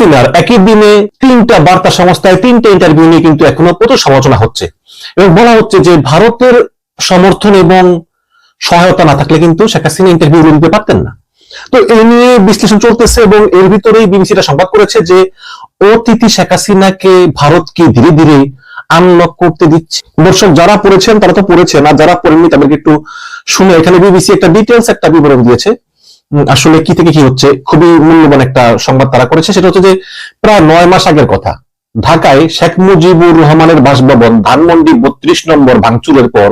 হাসিনার একই দিনে তিনটা বার্তা সংস্থায় তিনটা ইন্টারভিউ নিয়ে কিন্তু এখনও প্রচুর সমালোচনা হচ্ছে। এবং বলা হচ্ছে যে ভারতের সমর্থন এবং সহায়তা না থাকলে কিন্তু শেখ হাসিনা ইন্টারভিউ দিতে পারতেন না। তো এই নিয়ে বিশ্লেষণ চলতেছে এবং এর ভিতরেই বিবিসিটা সংবাদ করেছে যে অতিথি শেখ হাসিনাকে ভারতকে ধীরে ধীরে আনলক করতে দিচ্ছে? দর্শক, যারা পড়েছেন তারা তো পড়েছেন, আর যারা পড়েননি তাদেরকে একটু শুনে, এখানে বিবিসি একটা ডিটেলস একটা বিবরণ দিয়েছে। আসলে কি থেকে কি হচ্ছে, খুবই মূল্যবান একটা সংবাদ তারা করেছে, সেটা হচ্ছে যে প্রায় নয় মাস আগের কথা, ঢাকায় শেখ মুজিবুর রহমানের বাসভবন, ধানমন্ডি বত্রিশ নম্বর ভাঙচুরের পর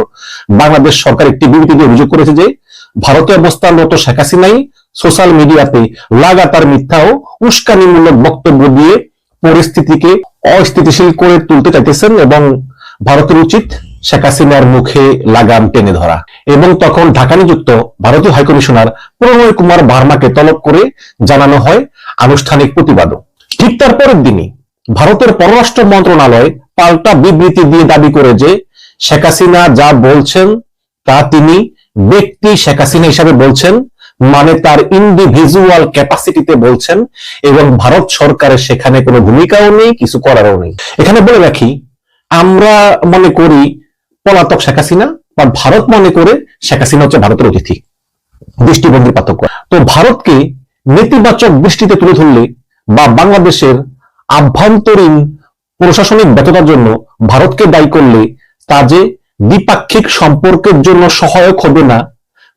বাংলাদেশ সরকার একটি বিবৃতি দিয়ে অভিযোগ করেছে যে, ভারতে অবস্থানরত শেখ হাসিনাই সোশ্যাল মিডিয়াতে লাগাতার মিথ্যা ও উস্কানিমূলক বক্তব্য দিয়ে পরিস্থিতিকে অস্থিতিশীল করে তুলতে চাইতেছেন এবং ভারতের উচিত শেখ হাসিনার মুখে লাগাম টেনে ধরা। এবং তখন ঢাকা নিযুক্ত ভারতীয় হাইকমিশনার প্রণয় কুমার ভার্মাকে তলব করে জানানো হয় আনুষ্ঠানিক প্রতিবাদও। ঠিক তার পরের দিনই ভারতের পররাষ্ট্র মন্ত্রণালয় পাল্টা বিবৃতি দিয়ে দাবি করে যে শেখ হাসিনা যা বলছেন তা তিনি ব্যক্তি শেখ হাসিনা হিসাবে বলছেন মানে তার ইন্ডিভিজুয়াল ক্যাপাসিটিতে বলছেন এবং ভারত সরকারের সেখানে কোনো ভূমিকাও নেই, কিছু করারও নেই। এখানে বলে রাখি, আমরা মনে করি পলাতক শেখ হাসিনা বা ভারত মনে করে শেখ হাসিনা হচ্ছে ভারতের অতিথি, দৃষ্টিভঙ্গির পার্থক্য। তো ভারতকে নেতিবাচক দৃষ্টিতে তুলে ধরলে বা বাংলাদেশের আভ্যন্তরীণ প্রশাসনিক ব্যর্থতার জন্য ভারতকে দায়ী করলে তা যে দ্বিপাক্ষিক সম্পর্কের জন্য সহায়ক হবে না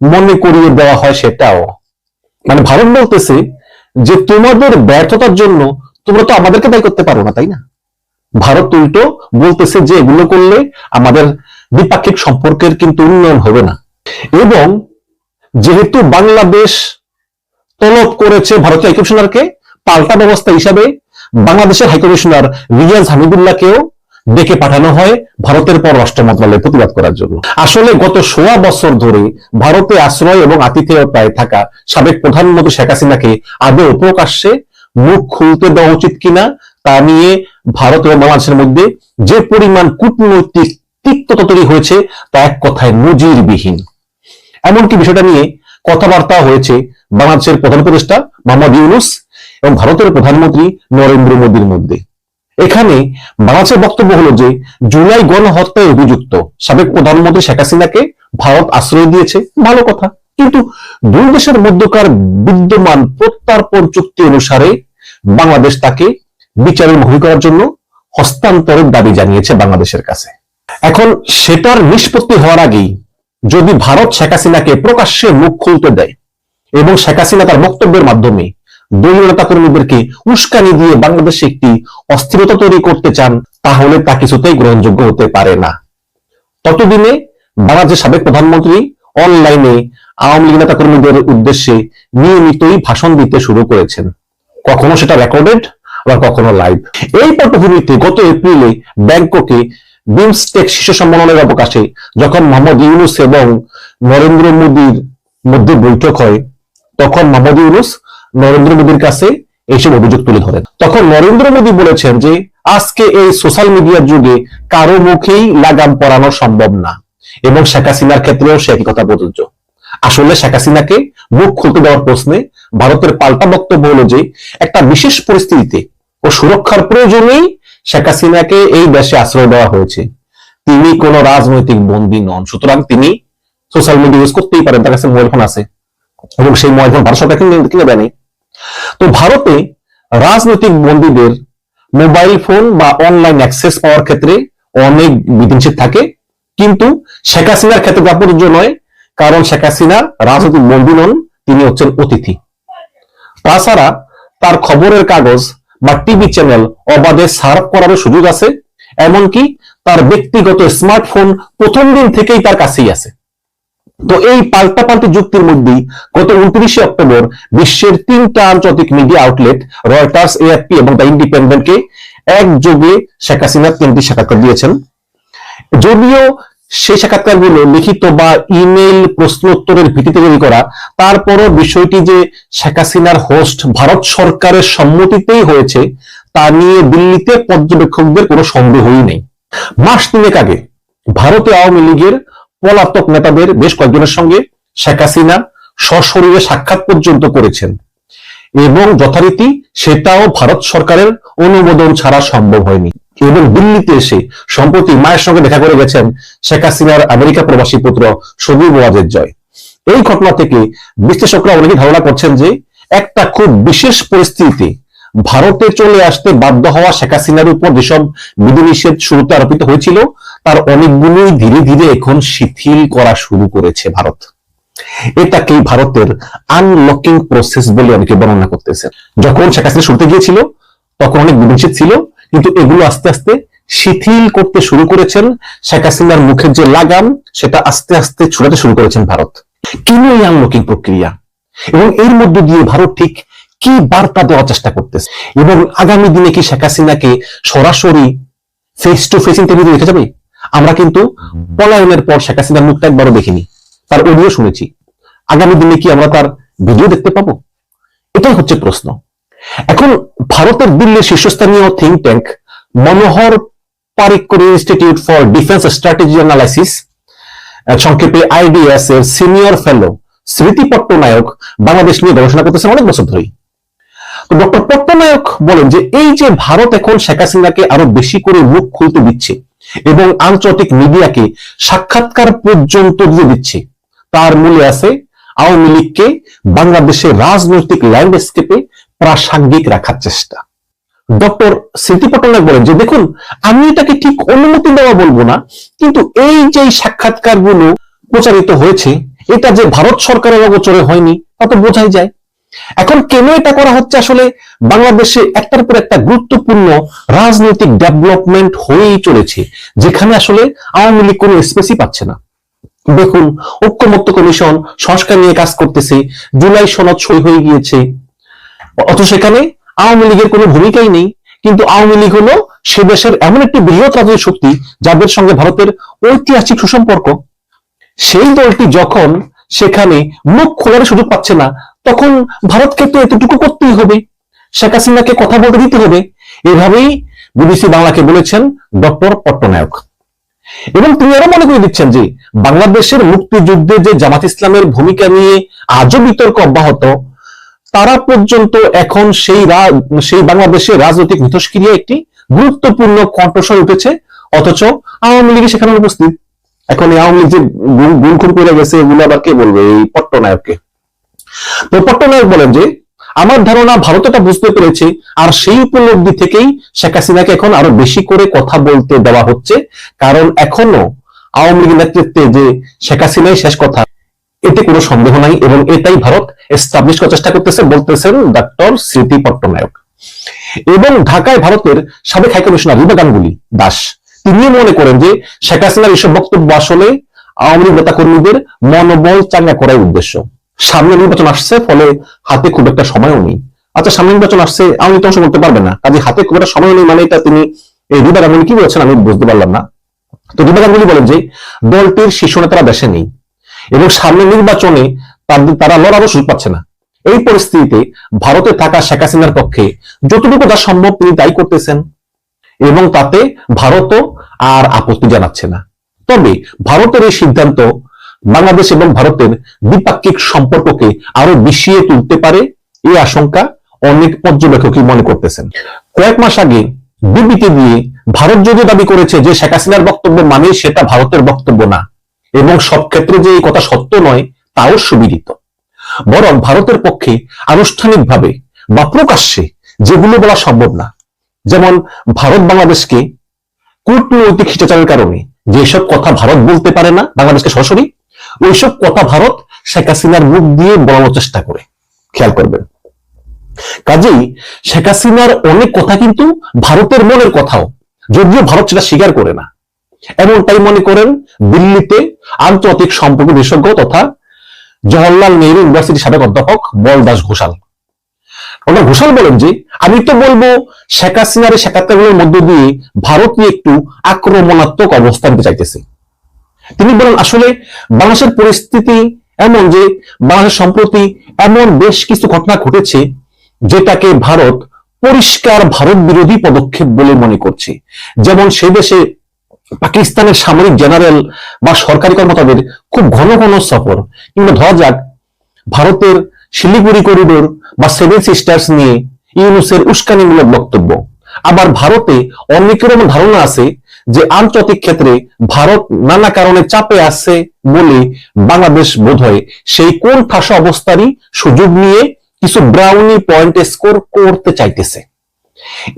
মনে করিয়ে দেওয়া হয় সেটাও। মানে ভারত বলতেছে যে তোমাদের ব্যর্থতার জন্য তোমরা তো আমাদেরকে দায়ী করতে পারো না, তাই না? ভারত উল্টো বলতেছে যে এগুলো করলে আমাদের দ্বিপাক্ষিক সম্পর্কের কিন্তু উন্নয়ন হবে না। এবং যেহেতু বাংলাদেশ তলব করেছে ভারতীয় হাইকমিশনারকে, পাল্টা ব্যবস্থা হিসাবে বাংলাদেশের হাইকমিশনার রিয়াজ হামিদুল্লাহকেও ডেকে পাঠানো হয় ভারতের পররাষ্ট্র মন্ত্রণালয়ে প্রতিবাদ করার জন্য। আসলে গত সোয়া বছর ধরে ভারতে আশ্রয় এবং আতিথেয়তায় থাকা সাবেক প্রধানমন্ত্রী শেখ হাসিনাকে আদৌ প্রকাশ্যে মুখ খুলতে দেওয়া উচিত কিনা তা নিয়ে ভারত এবং বাংলাদেশের মধ্যে যে পরিমাণ কূটনৈতিক তিক্ততা তৈরি হয়েছে তা এক কথায় নজিরবিহীন। এমনকি বিষয়টা নিয়ে কথাবার্তা হয়েছে বাংলাদেশের প্রধান উপদেষ্টা মোহাম্মদ ইউনুস এবং ভারতের প্রধানমন্ত্রী নরেন্দ্র মোদীর মধ্যে। এখানে বাংলাদেশের বক্তব্য হলো যে, জুলাই গণহত্যায় অভিযুক্ত সাবেক প্রধানমন্ত্রী শেখ হাসিনাকে ভারত আশ্রয় দিয়েছে। ভালো কথা। কিন্তু দুই দেশের মধ্যকার বিদ্যমান প্রত্যার্পণ চুক্তি অনুসারে বাংলাদেশ তাকে বিচারের মুখী করার জন্য হস্তান্তরের দাবি জানিয়েছে বাংলাদেশের কাছে। এখন সেটার নিষ্পত্তি হওয়ার আগেই যদি ভারত শেখ হাসিনাকে প্রকাশ্যে মুখ খুলতে দেয় এবং শেখ হাসিনা তার বক্তব্যের মাধ্যমে দলীয় নেতা কর্মীদেরকে উস্কানি দিয়ে বাংলাদেশে একটি অস্থিরতা তৈরি করতে চান, তাহলে তা কিছুতেই গ্রহণযোগ্য হতে পারে না। ততদিনে বাংলাদেশের সাবেক প্রধানমন্ত্রী অনলাইনে আওয়ামী লীগ নেতা কর্মীদের উদ্দেশ্যে নিয়মিতই ভাষণ দিতে শুরু করেছেন। কখনো সেটা রেকর্ডেড আবার কখনো লাইভ এই পটভূমিতে গত এপ্রিলে ব্যাংককে বিমস্টেক শীর্ষ সম্মেলনের অবকাশে যখন মোহাম্মদ ইউনুস এবং নরেন্দ্র মোদীর মধ্যে বৈঠক হয়, তখন মোহাম্মদ ইউনুস নরেন্দ্র মোদীর কাছে এইসব অভিযোগ তুলে ধরেন। তখন নরেন্দ্র মোদী বলেছেন যে, আজকে এই সোশ্যাল মিডিয়ার যুগে কারও মুখেই লাগাম পরানো সম্ভব না এবং শেখ হাসিনার ক্ষেত্রেও সে একই কথা প্রযোজ্য আসলে শেখ হাসিনাকে মুখ খুলতে দেওয়ার প্রশ্নে ভারতের পাল্টা বক্তব্য হলো যে, একটা বিশেষ পরিস্থিতিতে ও সুরক্ষার প্রয়োজনেই শেখ হাসিনাকে এই দেশে আশ্রয় দেওয়া হয়েছে। তিনি কোন রাজনৈতিক বন্দী নন। সুতরাং তিনি সোশ্যাল মিডিয়া ইউজ করতেই পারেন, তার কাছে মোবাইল ফোন আছে। এবং সেই মোবাইল ফোন ভারত সরকার কিনে দেয়নি তো ভারতে রাজনৈতিক বন্দীদের মোবাইল ফোন বা অনলাইন অ্যাক্সেস পাওয়ার ক্ষেত্রে অনেক বিধিনিষেধ থাকে। কিন্তু শেখ হাসিনার ক্ষেত্রে তা নয়, কারণ শেখ হাসিনা রাজনৈতিক বন্দী নন, তিনি হচ্ছেন অতিথি। তাছাড়া তার খবরের কাগজ বা টিভি চ্যানেল অবাধে সার্ভ করারও সুযোগ আছে, এমনকি তার ব্যক্তিগত স্মার্টফোন প্রথম দিন থেকেই তার কাছেই আছে। তো এই পাল্টাপাল্টি যুক্তির মধ্যেই গত উনত্রিশে অক্টোবর বিশ্বের তিনটা আন্তর্জাতিক মিডিয়া আউটলেট রয়টার্স এএফপি এবং দ্য ইন্ডিপেন্ডেন্টকে একযোগে শেখ হাসিনা তিনটি সাক্ষাৎকার দিয়েছেন। যদিও সেই সাক্ষাৎকারগুলো লিখিত বা ইমেইল প্রশ্নোত্তরের ভিত্তিতে তৈরি করা। তারপরও বিষয়টি যে শেখ হাসিনার হোস্ট ভারত সরকারের সম্মতিতেই হয়েছে, তা নিয়ে দিল্লিতে পর্যবেক্ষকদের কোনো সন্দেহই নেই। মাস তিনেক আগে ভারতে আওয়ামী লীগের পলাতক নেতাদের বেশ কয়েকজনের সঙ্গে শেখ হাসিনা সশরীরে সাক্ষাৎ পর্যন্ত করেছেন এবং যথারীতি সেটাও ভারত সরকারের অনুমোদন ছাড়া সম্ভব হয়নি। এবং দিল্লিতে এসে সম্প্রতি মায়ের সঙ্গে দেখা করে গেছেন শেখ হাসিনার আমেরিকা প্রবাসী পুত্র সজীব ওয়াজেদ জয়। এই ঘটনা থেকে বিশ্লেষকরা অনেকে ধারণা করছেন যে একটা খুব বিশেষ পরিস্থিতিতে ভারতে চলে আসতে বাধ্য হওয়া শেখ হাসিনার উপর যেসব বিধিনিষেধ শুরুতে আরোপিত হয়েছিল, তার অনেকগুলোই ধীরে ধীরে এখন শিথিল করা শুরু করেছে ভারত। এটাকেই ভারতের আনলকিং প্রসেস বলে অনেকে বর্ণনা করতেছে যখন শেখ হাসিনা শুরুতে গিয়েছিল, তখন অনেক বিধিনিষেধ ছিল কিন্তু এগুলো আস্তে আস্তে শিথিল করতে শুরু করেছেন শেখ হাসিনার মুখের যে লাগাম, সেটা আস্তে আস্তে ছুটাতে শুরু করেছেন ভারত। কেন এই আনলকিং প্রক্রিয়া? এবং এর মধ্য দিয়ে ভারত ঠিক কি বার্তা দেওয়ার চেষ্টা করতেছে? এবং আগামী দিনে কি শেখ হাসিনাকে সরাসরি ফেস টু ফেস ইন্টারভিউ দেখে যাবে? আমরা কিন্তু পলায়নের পর শেখ হাসিনার মুখটা একবারও দেখিনি। তার অডিও শুনেছি। আগামী দিনে কি আমরা তার ভিডিও দেখতে পাবো? এটাই হচ্ছে প্রশ্ন। এখন ভারতের দিল্লির শীর্ষস্থানীয় think tank Manohar Parrikar institute for defence strategy analysis সংক্ষেপে আইডিএস এর সিনিয়র ফেলো স্মৃতি পট্টনায়ক বাংলাদেশ নিয়ে গবেষণা করতেছেন অনেক বছর ধরেই। তো ডক্টর পট্টনায়ক বলেন যে এই যে ভারত এখন শেখ হাসিনাকে আরও বেশি করে মুখ খুলতে দিচ্ছে এবং আন্তর্জাতিক মিডিয়াকে সাক্ষাৎকার পর্যন্ত দিয়ে দিচ্ছে, তার মূলে আছে আওয়ামী লীগকে বাংলাদেশের রাজনৈতিক ল্যান্ডস্কেপে প্রাসঙ্গিক রাখার চেষ্টা। ডক্টর স্মৃতি পট্টনায়ক বলেন যে, দেখুন, আমি এটাকে ঠিক অনুমতি দেওয়া বলব না, কিন্তু এই যে সাক্ষাৎকারগুলো প্রচারিত হয়েছে, এটা যে ভারত সরকারের অগোচরে হয়নি, তা তো বোঝাই যায়। এখন কেন এটা করা হচ্ছে আসলে? বাংলাদেশে একটার পর একটা গুরুত্বপূর্ণ রাজনৈতিক ডেভেলপমেন্ট হয়েই চলেছে, যেখানে আসলে আওয়ামী লীগ কোনো স্পেসই পাচ্ছে না। দেখুন, ঐক্যমত্য কমিশন সংস্কার নিয়ে কাজ করতেছে, জুলাই সনদ সই হয়ে গিয়েছে অথচ সেখানে আওয়ামী লীগের কোনো ভূমিকাই নেই। কিন্তু আওয়ামী লীগ হলো সে দেশের এমন একটি বৃহৎ রাজনৈতিক শক্তি যাদের সঙ্গে ভারতের ঐতিহাসিক সুসম্পর্ক। সেই দলটি যখন সেখানে মুখ খোলার সুযোগ পাচ্ছে না, তখন ভারতকে তো এতটুকু করতেই হবে। শেখ হাসিনাকে কথা বলতে দিতে হবে। এভাবেই বিবিসি বাংলাকে বলেছেন ডক্টর পট্টনায়ক। এবং তিনি আরও মনে করে দিচ্ছেন যে, বাংলাদেশের মুক্তিযুদ্ধে যে জামাত ইসলামের ভূমিকা নিয়ে আজও বিতর্ক অব্যাহত তারা পর্যন্ত এখন সেই সেই বাংলাদেশের রাজনৈতিক মিথস্ক্রিয়া একটি গুরুত্বপূর্ণ কণ্ঠস্বর উঠেছে। অথচ আওয়ামী লীগ সেখানে উপস্থিত। এখন এই আওয়ামী লীগ যে গুণ খুন করে গেছে, এগুলো আবার কে বলবে? এই পট্টনায়ককে। তো পট্টনায়ক বলেন যে, আমার ধারণা ভারত এটা বুঝতে পেরেছে, আর সেই উপলব্ধি থেকেই শেখ হাসিনাকে এখন আরও বেশি করে কথা বলতে দেওয়া হচ্ছে। কারণ এখনও আওয়ামী লীগের নেতৃত্বে যে শেখ হাসিনাই শেষ কথা। এতে কোনো সন্দেহ নাই এবং এটাই ভারত এস্টাবলিশ করার চেষ্টা করতেছে, বলতেছেন ডক্টর স্মৃতি পট্টনায়ক। এবং ঢাকায় ভারতের সাবেক হাইকমিশনার রিবা গাঙ্গুলি দাস। তিনি মনে করেন যে শেখ হাসিনার এসব বক্তব্য আসলে আওয়ামী লীগ নেতা কর্মীদের মনোবল চাঙ্গা করার উদ্দেশ্য। সামনে নির্বাচন আসছে, ফলে হাতে খুব একটা সময়ও নেই। আচ্ছা সামনে নির্বাচন আসছে, আওয়ামী লীগ অংশ করতে পারবে না। কাজে হাতে খুব একটা সময় নেই মানে এটা তিনি, এই রিবা গাঙ্গুলি কি বলছেন আমি বুঝতে পারলাম না। তো রিবা গাঙ্গুলি বলেন যে, দলটির শীর্ষ নেতারা দেশে নেই। এবং সামনে নির্বাচনে তারা লড়ারও সুযোগ পাচ্ছে না। এই পরিস্থিতিতে ভারতে থাকা শেখ হাসিনার পক্ষে যতটুকু যা সম্ভব তিনি তাই করতেছেন এবং তাতে ভারতও আর আপত্তি জানাচ্ছে না। তবে ভারতের এই সিদ্ধান্ত বাংলাদেশ এবং ভারতের দ্বিপাক্ষিক সম্পর্ককে আরও বিষিয়ে তুলতে পারে এই আশঙ্কা অনেক পর্যবেক্ষকই মনে করতেছেন। কয়েক মাস আগে বিবৃতি দিয়ে ভারত যদি দাবি করেছে যে শেখ হাসিনার বক্তব্য মানে সেটা ভারতের বক্তব্য না এবং সব ক্ষেত্রে যে এই কথা সত্য নয়, তাও সুবিদিত। বরং ভারতের পক্ষে আনুষ্ঠানিকভাবে বা প্রকাশ্যে যেগুলো বলা সম্ভব না। যেমন ভারত বাংলাদেশকে কূটনৈতিক শিষ্টাচারের কারণে যেসব কথা ভারত বলতে পারে না, বাংলাদেশকে সরাসরি, ওইসব কথা ভারত শেখ হাসিনার মুখ দিয়ে বলানোর চেষ্টা করে। খেয়াল করবেন। কাজেই শেখ হাসিনার অনেক কথা কিন্তু ভারতের মনের কথাও, যদিও ভারত সেটা স্বীকার করে না। এমনটাই মনে করেন দিল্লিতে আন্তর্জাতিক সম্পর্ক বিশেষজ্ঞ তথা জওয়াহরলাল নেহরু ইউনিভার্সিটির সাবেক অধ্যাপক বলদাস ঘোষাল। ডক্টর ঘোষাল বলেন যে, আমি তো বলব শেখ হাসিনার সাক্ষাৎকারগুলোর মধ্য দিয়ে ভারত নিয়ে একটু আক্রমণাত্মক অবস্থান চাইতেছে। তিনি বলেন, আসলে বাংলাদেশের পরিস্থিতি এমন যে বাংলাদেশ সম্প্রতি এমন বেশ কিছু ঘটনা ঘটেছে যেটাকে ভারত পরিষ্কার ভারত বিরোধী পদক্ষেপ বলে মনে করছে। যেমন সে দেশে পাকিস্তানের সামরিক জেনারেল বা সরকারি কর্মকর্তাদের খুব ঘন ঘন সফর। কিংবা ধরা যাক, ভারতের শিলিগুড়ি করিডোর বা সেভেন সিস্টার্স নিয়ে ইউনুসের উস্কানিমূলক বক্তব্য। আবার ভারতে অনেকের ধারণা আছে যে আন্তর্জাতিক ক্ষেত্রে ভারত নানা কারণে চাপে আছে বলে বাংলাদেশ বোধহয় সেই কোন ঠাসা অবস্থারই সুযোগ নিয়ে কিছু ব্রাউনি পয়েন্ট স্কোর করতে চাইতেছে।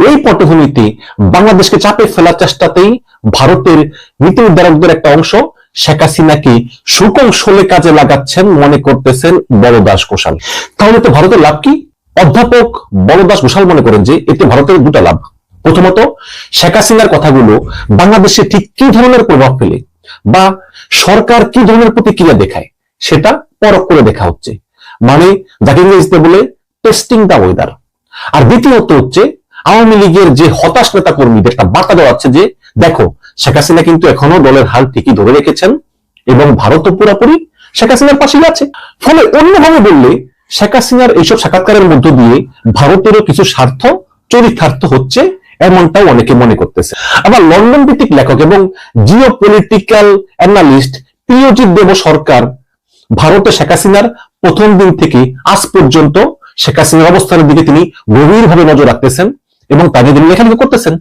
এই পটভূমিতে বাংলাদেশকে চাপে ফেলার চেষ্টাতেই ভারতের নীতি নির্ধারকদের একটা অংশ। শেখ হাসিনাকে সুকৌশলে কাজে লাগাচ্ছেন মনে করতেছেন বড়দাস ঘোষাল? তাহলে তো ভারতের লাভ কি? অধ্যাপক বড়দাস ঘোষাল মনে করেন যে এতে ভারতের দুটা লাভ। প্রথমত, শেখ হাসিনার কথাগুলো বাংলাদেশে ঠিক কি ধরনের প্রভাব ফেলে বা সরকার কি ধরনের প্রতিক্রিয়া দেখায় সেটা পরখ করে দেখা হচ্ছে। মানে যাকে ইংরেজিতে বলে টেস্টিং দা ওয়েদার আর দ্বিতীয়ত হচ্ছে, আওয়ামী লীগের যে হতাশ নেতা কর্মীদের একটা বার্তা দেওয়া হচ্ছে যে দেখো, শেখ হাসিনা কিন্তু এখনও দলের হাল ঠিকই ধরে রেখেছেন এবং ভারত পুরোপুরি শেখ হাসিনার পাশেই আছে। ফলে অন্যভাবে বললে, শেখ হাসিনার এইসব সাক্ষাৎকারের মধ্য দিয়ে ভারতেরও কিছু স্বার্থ চরিতার্থ হচ্ছে এমনটাও অনেকে মনে করতেছে। আবার লন্ডন ভিত্তিক লেখক এবং geopolitical analyst Priyajit Deb Sarkar ভারতে শেখ হাসিনার প্রথম দিন থেকে আজ পর্যন্ত শেখ হাসিনার অবস্থানের দিকে তিনি গভীরভাবে নজর রাখতেছেন এবং তাদের লেখালেখি করতেছেন।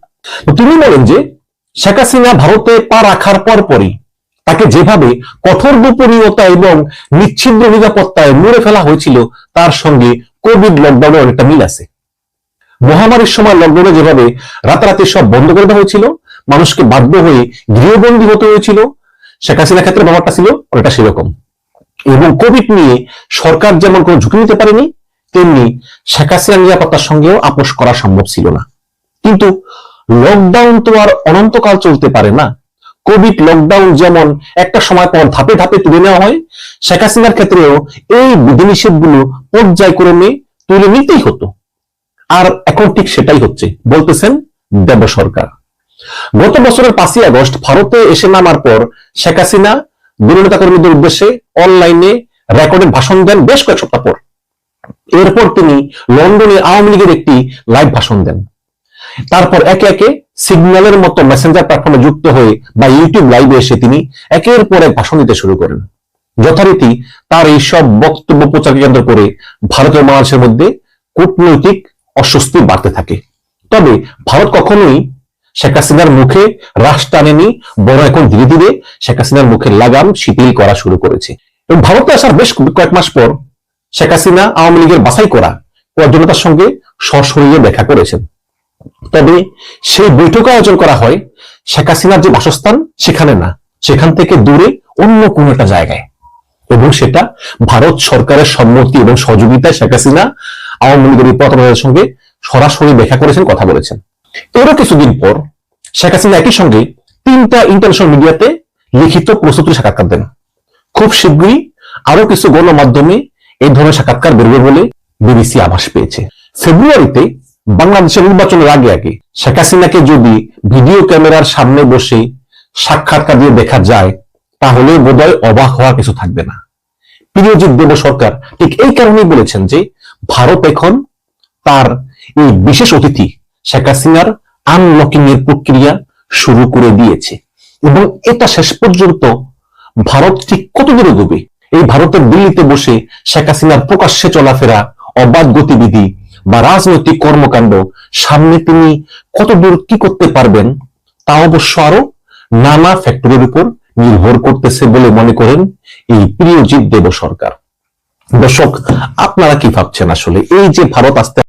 তিনি বলেন যে শেখ হাসিনা ভারতে পা রাখার পরপরই তাকে যেভাবে কঠোর গোপনীয়তা এবং নিচ্ছিদ্র নিরাপত্তায় মুড়ে ফেলা হয়েছিল, তার সঙ্গে কোভিড লকডাউনে অনেকটা মিল আছে। মহামারীর সময় লকডাউনে যেভাবে রাতারাতি সব বন্ধ করে দেওয়া হয়েছিল, মানুষকে বাধ্য হয়ে গৃহবন্দী হতে হয়েছিল, শেখ হাসিনার ক্ষেত্রে ব্যাপারটা ছিল অনেকটা সেরকম। এবং কোভিড নিয়ে সরকার যেমন কোনো ঝুঁকি নিতে পারেনি, তেমনি শেখ হাসিনার নিরাপত্তার সঙ্গেও আপোষ করা সম্ভব ছিল না। কিন্তু লকডাউন তো আর অনন্তকাল চলতে পারে না। কোভিড লকডাউন যেমন একটা সময় পর ধাপে ধাপে তুলে নেওয়া হয়, শেখ হাসিনার ক্ষেত্রেও এই বিধিনিষেধগুলো পর্যায়ক্রমে তুলে নিতেই হতো। আর এখন ঠিক সেটাই হচ্ছে, বলতেছেন দেব সরকার। গত বছরের পাঁচই আগস্ট ভারতে এসে নামার পর শেখ হাসিনা দলীয় কর্মীদের উদ্দেশ্যে অনলাইনে রেকর্ডের ভাষণ দেন বেশ কয়েক সপ্তাহ পর। এরপর তিনি লন্ডনে আওয়ামী লীগের একটি লাইভ ভাষণ দেন। তারপর একে একে সিগন্যালের মতো মেসেঞ্জার প্ল্যাটফর্মে যুক্ত হয়ে বা ইউটিউব লাইভে এসে তিনি একের পর এক ভাষণ দিতে শুরু করেন। যথারীতি তার এই সব বক্তব্য প্রচারকে কেন্দ্র করে ভারতীয় বাংলাদেশের মধ্যে কূটনৈতিক অস্বস্তি বাড়তে থাকে। তবে ভারত কখনোই শেখ হাসিনার মুখে রাশ টানেনি বড় এখন ধীরে ধীরে শেখ হাসিনার মুখের লাগাম শিথিল করা শুরু করেছে। এবং ভারতে আসার বেশ কয়েক মাস পর শেখ হাসিনা আওয়ামী লীগের বাছাই করা জনতার সঙ্গে সশরীরে দেখা করেছেন। তবে সেই বৈঠক আয়োজন করা হয় শেখ হাসিনার যে বাসস্থান সেখানে না, সেখান থেকে দূরে অন্য কোন একটা জায়গায়। এবং সেটা ভারত সরকারের সম্মতি এবং সহযোগিতায় শেখ হাসিনা আওয়ামী লীগের পতনের সঙ্গে সরাসরি দেখা করেছেন, কথা বলেছেন। এরও কিছুদিন পর শেখ হাসিনা একই সঙ্গে তিনটা ইন্টারন্যাশনাল মিডিয়াতে লিখিত প্রস্তুতি সাক্ষাৎকার দেন। খুব শীঘ্রই আরও কিছু গণমাধ্যমে এই ধরনের সাক্ষাৎকার বেরোবে বলে বিবিসি আভাস পেয়েছে। ফেব্রুয়ারিতে বাংলাদেশের নির্বাচনের আগে আগে শেখ হাসিনাকে যদি ভিডিও ক্যামেরার সামনে বসে সাক্ষাৎকার দিয়ে দেখা যায়, তাহলে বোধহয় অবাক হওয়ার কিছু থাকবে না। প্রিয়জিৎ দেব সরকার, ঠিক এই কারণেই বলেছেন যে ভারত এখন তার এই বিশেষ অতিথি শেখ হাসিনার আনলকিং এর প্রক্রিয়া শুরু করে দিয়েছে। এবং এটা শেষ পর্যন্ত ভারত ঠিক কত দূর এগোবে এই ভারতের দিল্লিতে বসে শেখ হাসিনার প্রকাশ্যে চলাফেরা, অবাধ গতিবিধি বা রাজনৈতিক কর্মকাণ্ড, সামনে তিনি কত দূর কি করতে পারবেন, তা অবশ্য আরও নানা ফ্যাক্টরের উপর নির্ভর করতেছে বলে মনে করেন এই প্রিয়জিৎ দেব সরকার। দর্শক, আপনারা কি ভাবছেন আসলে? এই যে ভারত আস্তে